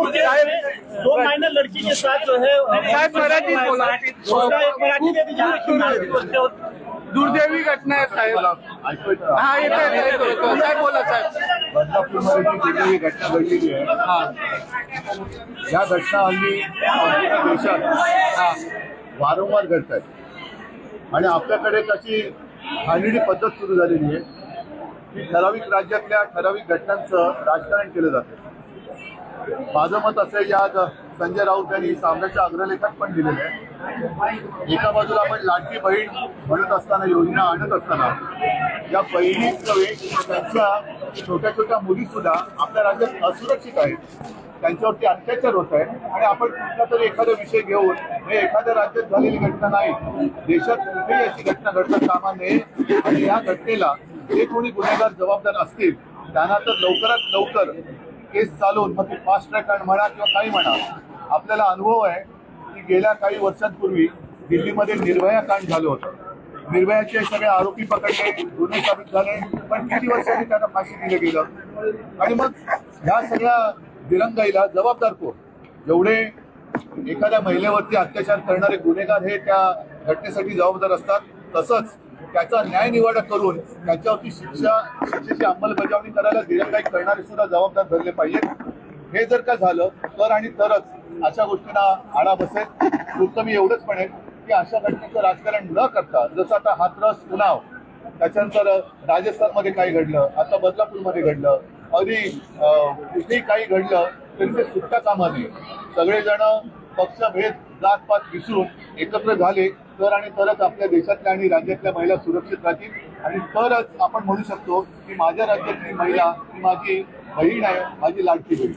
दो महीने लड़की के साथ जो है दुर्दैवी घटना आहे साहेब. हा येतो साहेब बोला साहेब बदलापूरमध्ये ही घटना घडलेली आहे. हा. या घटना हल्ली देशात हा. वारंवार घडत आहेत आणि आपल्याकडे कशी घाणेरडी पद्धत सुरू झालेली आहे की ठराविक राज्यातल्या ठराविक घटनांचं राजकारण केलं जातं. माझं मत असं आहे की आज संजय राऊत यांनी सामन्याच्या अग्रलेखात पण दिलेलं आहे. एका बाजूला आपण लाडकी बहीण म्हणत असताना योजना आणत असताना या बहिणीच नव्हे त्यांच्या छोट्या छोट्या मुली सुद्धा आपल्या राज्यात असुरक्षित आहेत. त्यांच्यावरती अत्याचार होत आहे आणि आपण कुठला तरी एखादा विषय घेऊन हे एखाद्या राज्यात झालेली घटना नाही. देशात कुठेही अशी घटना घडता कामा नये आणि या घटनेला जे कोणी गुन्हेगार जबाबदार असतील त्यांना तर लवकरात लवकर केस चालवून मग ती फास्ट ट्रॅक म्हणा किंवा काही म्हणा. आपल्याला अनुभव आहे की गेल्या काही वर्षांपूर्वी दिल्लीमध्ये निर्भया कांड झालं होतं. निर्भयाचे सगळे आरोपी पकडले गुन्हे साबित झाले पण किती वर्षांनी त्यांना फाशी दिलं गेलं? आणि मग ह्या सगळ्या दिरंगाईला जबाबदार कोण? जेवढे एखाद्या महिलेवरती अत्याचार करणारे गुन्हेगार हे त्या घटनेसाठी जबाबदार असतात. तसंच त्याचा न्याय निवाडा करून त्याच्यावरती शिक्षा शिक्षेची अंमलबजावणी करायला दिरंगाई करणारे सुद्धा जबाबदार धरले पाहिजेत. हे जर का झालं तर आणि तरच अशा गोष्टींना आळा बसेल. फक्त मी एवढंच म्हणेन की अशा घटनेचं राजकारण न करता जसं आता हातरस उन्हाव त्याच्यानंतर राजस्थानमध्ये काही घडलं आता बदलापूरमध्ये घडलं अगदी कुठेही काही घडलं तरी ते सुट्टा कामा नये. सगळेजण पक्षभेद जातपात विसरून एकत्र झाले तर आणि तरच आपल्या देशातल्या आणि राज्यातल्या महिला सुरक्षित राहतील. आणि तरच आपण म्हणू शकतो की माझ्या राज्यातली महिला ही माझी बहीण आहे माझी लाडकी बहीण.